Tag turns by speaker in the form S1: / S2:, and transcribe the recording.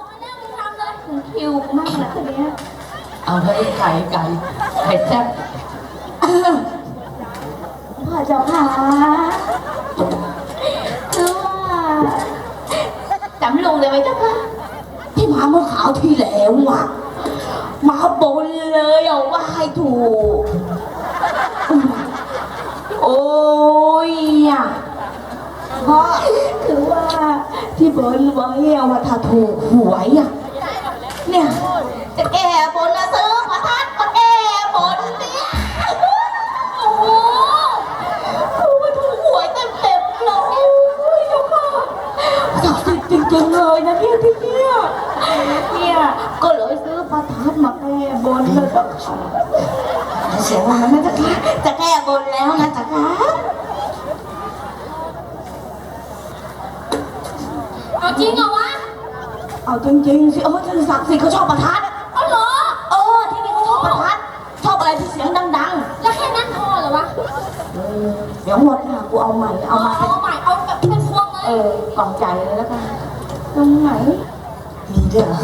S1: ร้อยแล้วมึงทำเลยถึงคิวมากนะคนเนี้ย
S2: เอาเฮ้ยไก่ไก่ไก่แซ่บ
S1: พ่อเจ้าค่ะคือว่าจำลุงได้ไหมเจ้าค่ะ
S2: ที่มาเมื่อขาวที่แล้วอะมาบนเลยเอาว่าให้ถูก โอ้ยอะ
S1: พ่อคือว่า ที่บนไว้อะว่าถ้าถูก
S2: หวยอะ
S1: เนี่ยจะแก้บนนะซื้อประทัดมาแก้บนเนี่ยโอ้โหถูกถูกหวยเต็มเต็มๆเลยเจ้าค่ะศักดิ์สิทธิ์จริงๆเลยนะเนี่ยที่เนี่ยเนี่ยก็เลยซื้อประทัดมาแก้บนเลยเจ้าค่ะ
S2: เสียง
S1: ว่านะเจ้าค่ะจะแก้บนแล้วนะเจ้าค่ะ
S3: เอาจริงเหรอวะ
S1: เอาจริงๆสิเออท่านศักดิ์สิทธิ์เขาชอบประทัดอะ
S3: เอาเหรอ
S1: เออที่นี่เขาชอบประทัดชอบอะไรที่เสียงดัง
S3: แล้วแค่นั้นพอเหรอวะ
S1: ๆเดี๋ยวหมดค่ะกูเอาใหม่เอามา
S3: เอาใหม่ เอาแบบเป็นพวงเล
S1: เอย อกล่องใจเลยแล้วกันตรงไหน
S2: มีด้วยเหรอ